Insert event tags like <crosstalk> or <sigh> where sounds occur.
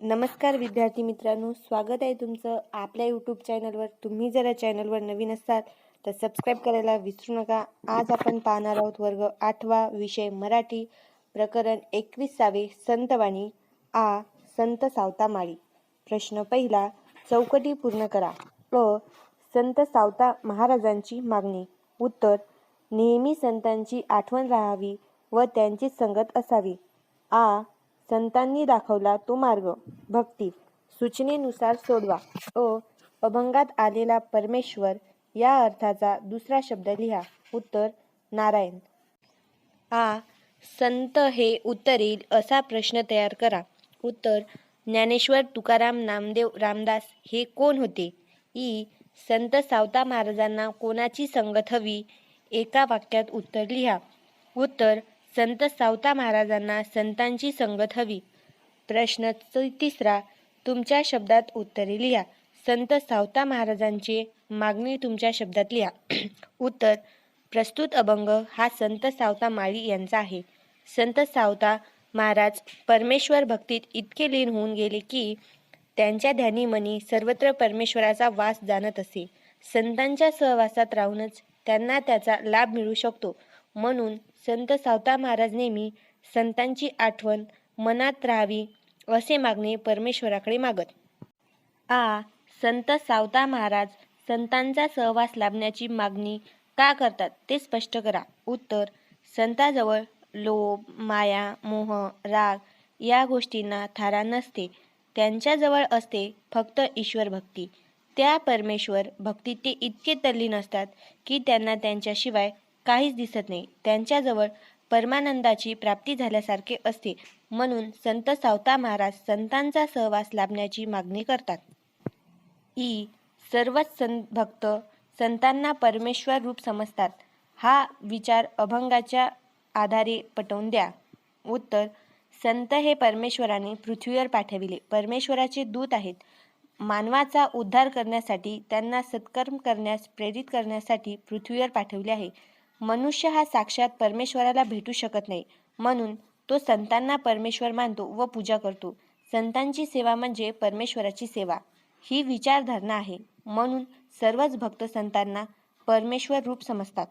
नमस्कार विद्यार्थी मित्रांनो स्वागत आहे तुमचं आपल्या यूट्यूब चॅनलवर तुम्ही जर या चॅनलवर नवीन असाल तर सबस्क्राईब करायला विसरू नका. आज आपण पाहणार आहोत वर्ग आठवा विषय मराठी प्रकरण एकवीसावे संतवाणी. आ संत सावता माळी प्रश्न पहिला चौकटी पूर्ण करा. अ संत सावता महाराजांची मागणी. उत्तर नेहमी संतांची आठवण राहावी व त्यांची संगत असावी. आ संतांनी दाखवला तो मार्ग. भक्ती. सूचनेनुसार सोडवा. अ अभंगात आलेला परमेश्वर या अर्थाचा दुसरा शब्द लिहा. उत्तर नारायण. आ संत हे उत्तर असा प्रश्न तयार करा. उत्तर ज्ञानेश्वर तुकाराम नामदेव रामदास हे कोण होते? ई संत सावता महाराजांना कोणाची संगत हवी? एका वाक्यात उत्तर लिहा. उत्तर संत सावता महाराजांना संतांची संगत हवी. प्रश्न तिसरा तुमच्या शब्दात उत्तरे लिहा. संत सावता महाराजांची मागणी तुमच्या शब्दात लिहा. <clears throat> उत्तर प्रस्तुत अभंग हा संत सावता माळी यांचा आहे. संत सावता महाराज परमेश्वर भक्तीत इतके लीन होऊन गेले की त्यांच्या ध्यानी मनी सर्वत्र परमेश्वराचा वास जाणत असे. संतांच्या सहवासात राहूनच त्यांना त्याचा लाभ मिळू शकतो. म्हणून संत सावता महाराज नेहमी संतांची आठवण मनात राहावी असे मागणे परमेश्वराकडे मागत. आ संत सावता महाराज संतांचा सहवास लाभण्याची मागणी का करतात ते स्पष्ट करा. उत्तर संताजवळ लोभ माया मोह राग या गोष्टींना थारा नसते. त्यांच्याजवळ असते फक्त ईश्वर भक्ती. त्या परमेश्वर भक्तीत ते इतके तल्लीन असतात की त्यांना त्यांच्याशिवाय काहीच दिसत नाही. त्यांच्याजवळ परमानंदाची प्राप्ती झाल्यासारखे असते म्हणून संत सावता महाराज संतांचा सहवास लाभण्याची मागणी करतात. ई. सर्वच सं भक्त संतांना परमेश्वर रूप समजतात. हा विचार अभंगाच्या आधारे पटवून द्या. उत्तर संत हे परमेश्वराने पृथ्वीवर पाठविले. परमेश्वराचे दूत आहेत. मानवाचा उद्धार करण्यासाठी त्यांना सत्कर्म करण्यास प्रेरित करण्यासाठी पृथ्वीवर पाठवले आहे. मनुष्य हा साक्षात परमेश्वराला भेटू शकत नाही. म्हणून तो संतांना परमेश्वर मानतो व पूजा करतो. संतांची सेवा म्हणजे परमेश्वराची सेवा. ही विचारधारणा आहे. म्हणून सर्वच भक्त संतांना परमेश्वर रूप समजतात.